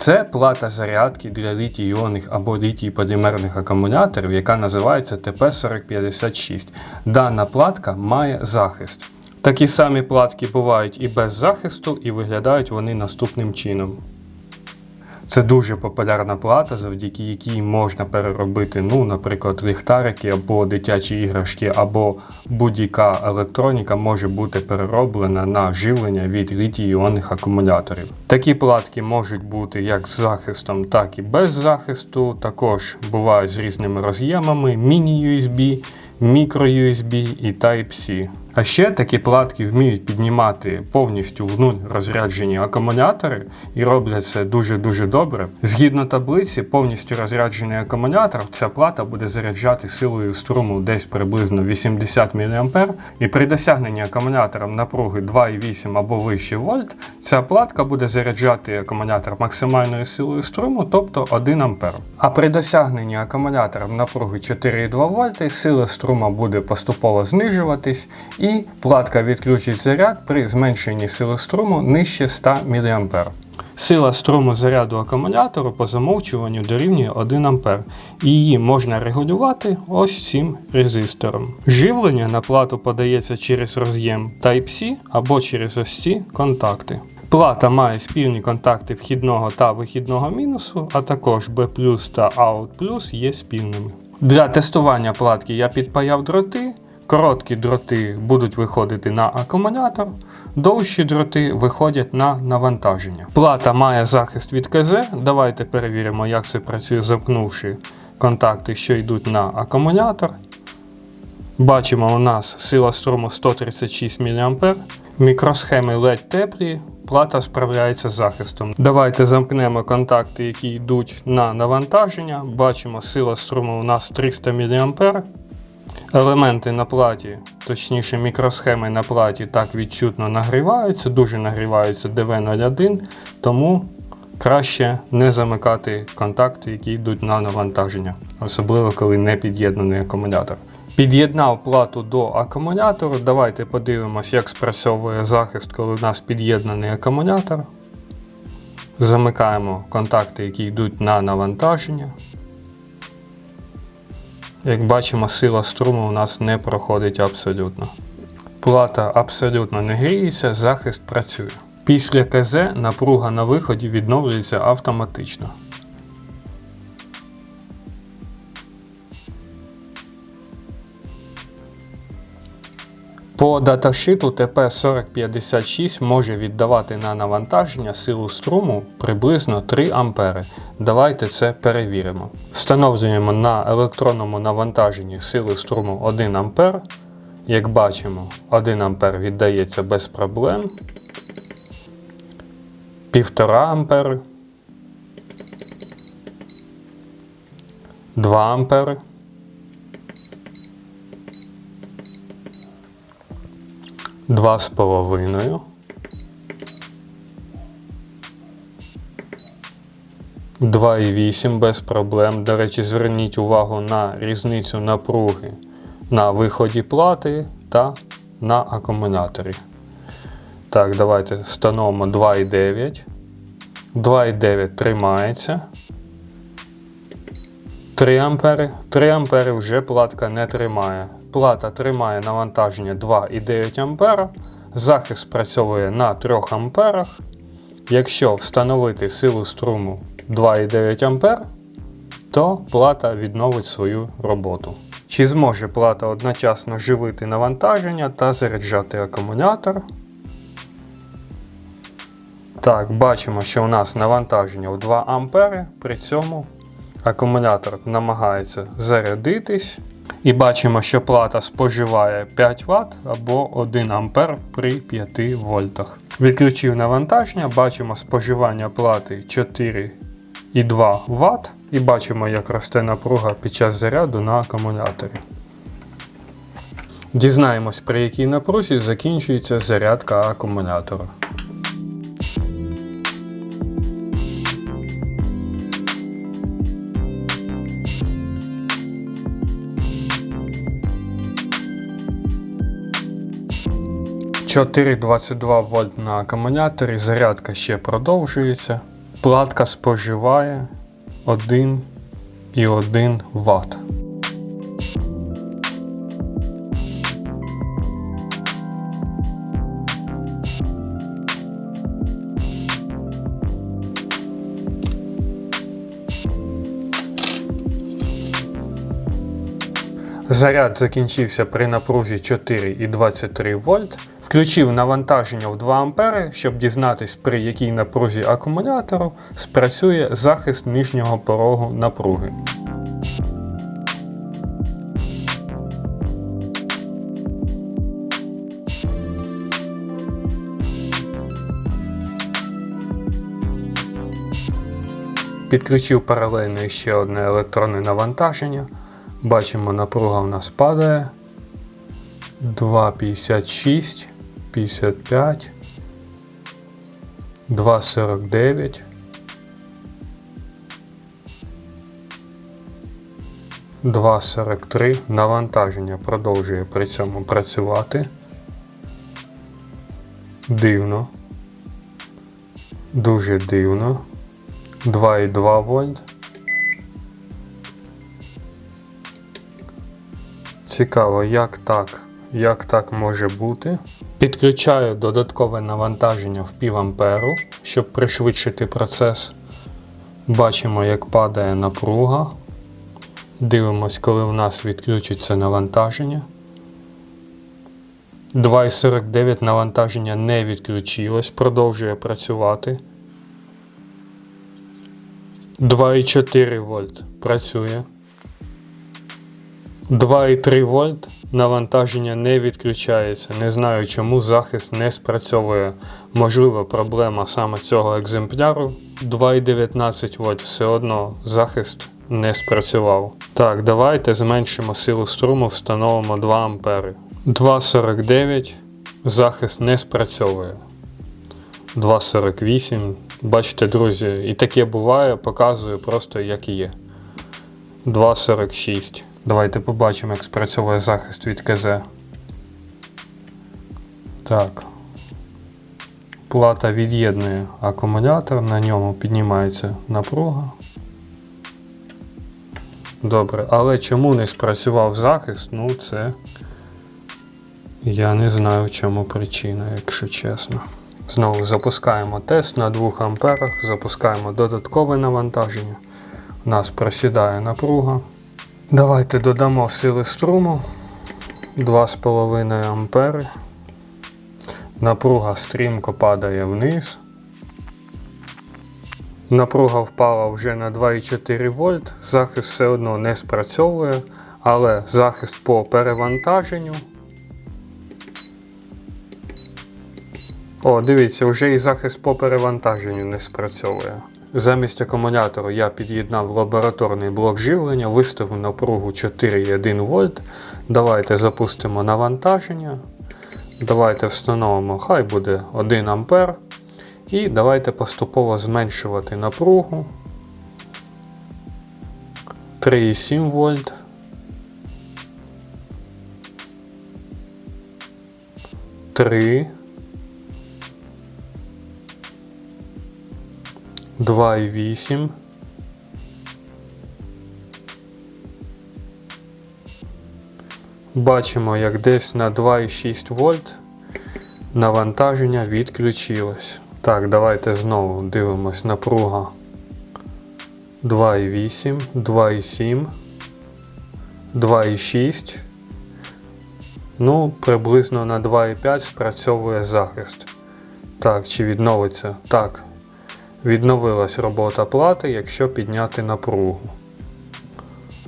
Це плата зарядки для літій-іонних або літій-полімерних акумуляторів, яка називається ТП4056. Дана платка має захист. Такі самі платки бувають і без захисту, і виглядають вони наступним чином. Це дуже популярна плата, завдяки якій можна переробити, ну, наприклад, ліхтарики або дитячі іграшки, або будь-яка електроніка може бути перероблена на живлення від літій-іонних акумуляторів. Такі платки можуть бути як з захистом, так і без захисту. Також бувають з різними роз'ємами, міні-USB, мікро-USB і Type-C. А ще такі платки вміють піднімати повністю в нуль розряджені акумулятори і роблять це дуже-дуже добре. Згідно таблиці, повністю розряджений акумулятор, ця плата буде заряджати силою струму десь приблизно 80 мА. І при досягненні акумулятором напруги 2,8 або вище вольт, ця платка буде заряджати акумулятор максимальною силою струму, тобто 1 А. А при досягненні акумулятором напруги 4,2 вольти сила струму буде поступово знижуватись і платка відключить заряд при зменшенні сили струму нижче 100 мА. Сила струму заряду акумулятору по замовчуванню дорівнює 1 А. Її можна регулювати ось цим резистором. Живлення на плату подається через роз'єм Type-C або через ось ці контакти. Плата має спільні контакти вхідного та вихідного мінусу, а також B та OUT є спільними. Для тестування платки я підпаяв дроти. Короткі дроти будуть виходити на акумулятор, довші дроти виходять на навантаження. Плата має захист від КЗ. Давайте перевіримо, як це працює, замкнувши контакти, що йдуть на акумулятор. Бачимо, у нас сила струму 136 мА. Мікросхеми LED теплі, плата справляється з захистом. Давайте замкнемо контакти, які йдуть на навантаження. Бачимо, сила струму у нас 300 мА. Елементи на платі, точніше мікросхеми на платі так відчутно нагріваються, дуже нагріваються DV01, тому краще не замикати контакти, які йдуть на навантаження, особливо коли не під'єднаний акумулятор. Під'єднав плату до акумулятору. Давайте подивимось, як спрацьовує захист, коли у нас під'єднаний акумулятор. Замикаємо контакти, які йдуть на навантаження. Як бачимо, сила струму у нас не проходить абсолютно. Плата абсолютно не гріється, захист працює. Після КЗ напруга на виході відновлюється автоматично. По даташиту ТП4056 може віддавати на навантаження силу струму приблизно 3 А. Давайте це перевіримо. Встановлюємо на електронному навантаженні силу струму 1 А. Як бачимо, 1 А віддається без проблем. 1,5 А. 2 А. Два з половиною. Два і вісім без проблем. До речі, зверніть увагу на різницю напруги на виході плати та на акумуляторі. Так, давайте встановимо 2,9. 2,9 тримається. 3 ампери. 3 ампери вже платка не тримає. Плата тримає навантаження 2,9 А. Захист спрацьовує на 3 А. Якщо встановити силу струму 2,9 А, то плата відновить свою роботу. Чи зможе плата одночасно живити навантаження та заряджати акумулятор? Так, бачимо, що у нас навантаження в 2 А, при цьому акумулятор намагається зарядитись. І бачимо, що плата споживає 5 Вт або 1 А при 5 вольтах. Відключив навантаження, бачимо споживання плати 4,2 Вт. І бачимо, як росте напруга під час заряду на акумуляторі. Дізнаємось, при якій напрузі закінчується зарядка акумулятора. 4,22 вольт на акумуляторі, зарядка ще продовжується. Платка споживає 1,1 Вт. Заряд закінчився при напрузі 4,23 вольт. Включив навантаження в 2 ампери, щоб дізнатись, при якій напрузі акумулятору спрацює захист нижнього порогу напруги. Підключив паралельно ще одне електронне навантаження. Бачимо, напруга у нас падає. 2,56, 55, 2,49. 2,43. Навантаження продовжує при цьому працювати. Дивно. Дуже дивно. 2,2 вольт. Цікаво, як так? Як так може бути? Підключаю додаткове навантаження в пів амперу, щоб пришвидшити процес. Бачимо, як падає напруга. Дивимось, коли у нас відключиться навантаження. 2,49 навантаження не відключилось, продовжує працювати. 2,4 вольт працює. 2,3 вольт навантаження не відключається. Не знаю, чому захист не спрацьовує. Можливо, проблема саме цього екземпляру. 2,19 вольт все одно захист не спрацював. Так, давайте зменшимо силу струму, встановимо 2 ампери. 2,49 захист не спрацьовує. 2,48. Бачите, друзі, і таке буває, показую просто як є. 2,46. Давайте побачимо, як спрацьовує захист від КЗ. Так. Плата від'єднує акумулятор, на ньому піднімається напруга. Добре, але чому не спрацював захист? Ну, це я не знаю, в чому причина, якщо чесно. Знову запускаємо тест на 2 амперах, запускаємо додаткове навантаження. У нас просідає напруга. Давайте додамо сили струму 2,5 ампери. Напруга стрімко падає вниз. Напруга впала вже на 2,4 вольт. Захист все одно не спрацьовує, але захист по перевантаженню. О, дивіться, вже і захист по перевантаженню не спрацьовує. Замість акумулятору я під'єднав лабораторний блок живлення, виставив напругу 4,1 вольт. Давайте запустимо навантаження. Давайте встановимо, хай буде 1 ампер. І давайте поступово зменшувати напругу. 3,7 вольт. Три. 2,8. Бачимо, як десь на 2,6 вольт навантаження відключилось. Так, давайте знову дивимось напруга 2,8, 2,7, 2,6. Ну, приблизно на 2,5 спрацьовує захист. Так, чи відновиться? Так, Відновилась робота плати, якщо підняти напругу.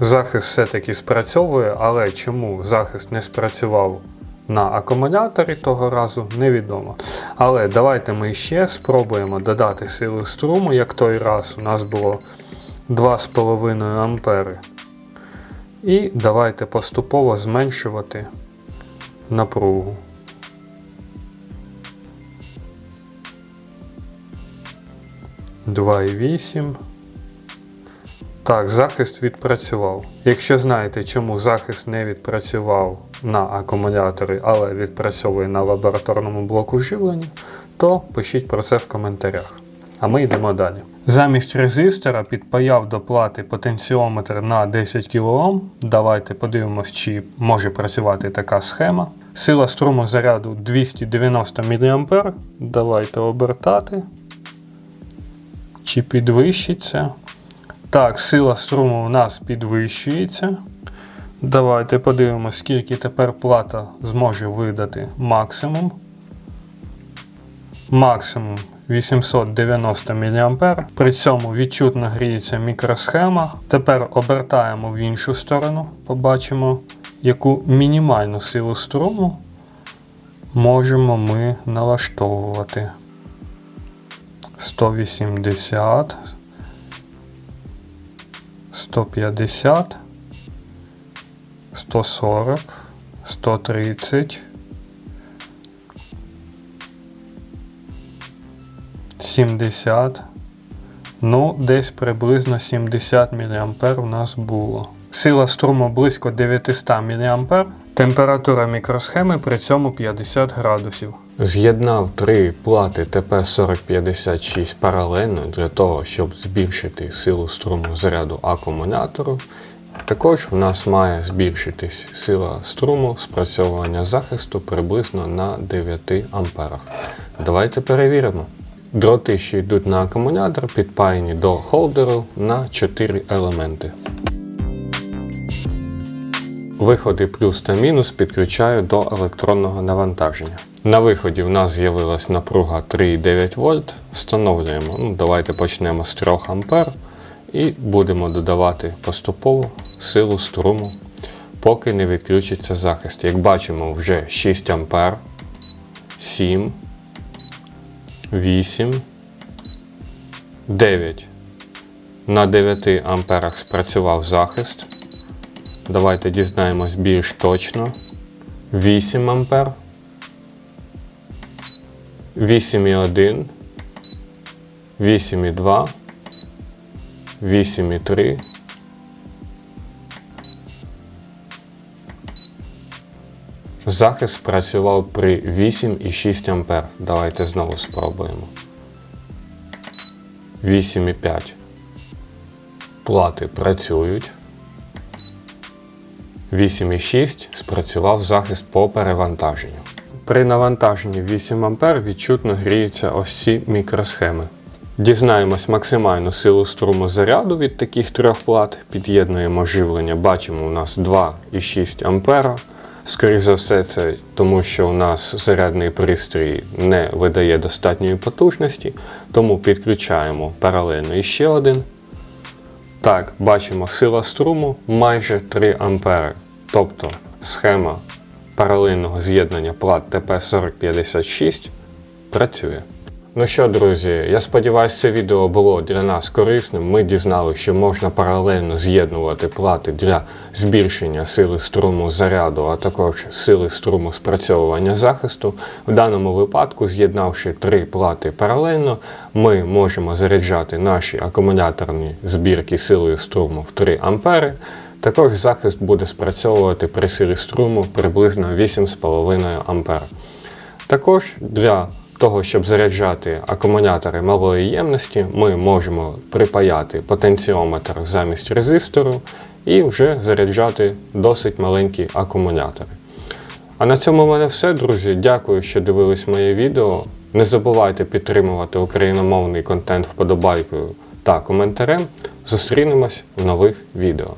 Захист все-таки спрацьовує, але чому захист не спрацював на акумуляторі того разу, невідомо. Але давайте ми ще спробуємо додати силу струму, як той раз у нас було 2,5 ампери. І давайте поступово зменшувати напругу. 2,8. Так, захист відпрацював. Якщо знаєте, чому захист не відпрацював на акумуляторі, але відпрацьовує на лабораторному блоку живлення, то пишіть про це в коментарях. А ми йдемо далі. Замість резистора підпаяв до плати потенціометр на 10 кОм. Давайте подивимось, чи може працювати така схема. Сила струму заряду 290 мА. Давайте обертати. Чи підвищиться? Так, сила струму у нас підвищується. Давайте подивимося, скільки тепер плата зможе видати максимум. Максимум 890 мА. При цьому відчутно гріється мікросхема. Тепер обертаємо в іншу сторону. Побачимо, яку мінімальну силу струму можемо ми налаштовувати. 180, 150, 140, 130, 70. Ну, десь приблизно 70 мА у нас було. Сила струму близько 900 мА. Температура мікросхеми при цьому 50 градусів. З'єднав три плати ТП4056 паралельно для того, щоб збільшити силу струму заряду акумулятору. Також в нас має збільшитись сила струму спрацьовування захисту приблизно на 9 амперах. Давайте перевіримо. Дроти, що йдуть на акумулятор, підпаяні до холдеру на 4 елементи. Виходи плюс та мінус підключаю до електронного навантаження. На виході в нас з'явилась напруга 3,9 вольт. Встановлюємо. Ну, давайте почнемо з 3 ампер і будемо додавати поступово силу струму, поки не відключиться захист. Як бачимо, вже 6 ампер, 7, 8, 9. На 9 амперах спрацював захист. Давайте дізнаємось більш точно. 8 ампер. 8,1. 8,2. 8,3. Захист працював при 8,6 ампер. Давайте знову спробуємо. 8,5. Плати працюють. 8,6 спрацював захист по перевантаженню. При навантаженні 8 А відчутно гріються ось ці мікросхеми. Дізнаємось максимальну силу струму заряду від таких трьох плат. Під'єднуємо живлення. Бачимо, у нас 2,6 А. Скоріше за все, це тому, що у нас зарядний пристрій не видає достатньої потужності, тому підключаємо паралельно іще один. Так, бачимо, сила струму майже 3 ампери. Тобто схема паралельного з'єднання плат ТП4056 працює. Ну що, друзі, я сподіваюся, це відео було для нас корисним. Ми дізналися, що можна паралельно з'єднувати плати для збільшення сили струму заряду, а також сили струму спрацьовування захисту. В даному випадку, з'єднавши три плати паралельно, ми можемо заряджати наші акумуляторні збірки силою струму в 3 ампери. Також захист буде спрацьовувати при силі струму приблизно 8,5 А. Також для того, щоб заряджати акумулятори малої ємності, ми можемо припаяти потенціометр замість резистору і вже заряджати досить маленькі акумулятори. А на цьому в мене все, друзі. Дякую, що дивились моє відео. Не забувайте підтримувати україномовний контент вподобайкою та коментарем. Зустрінемось в нових відео.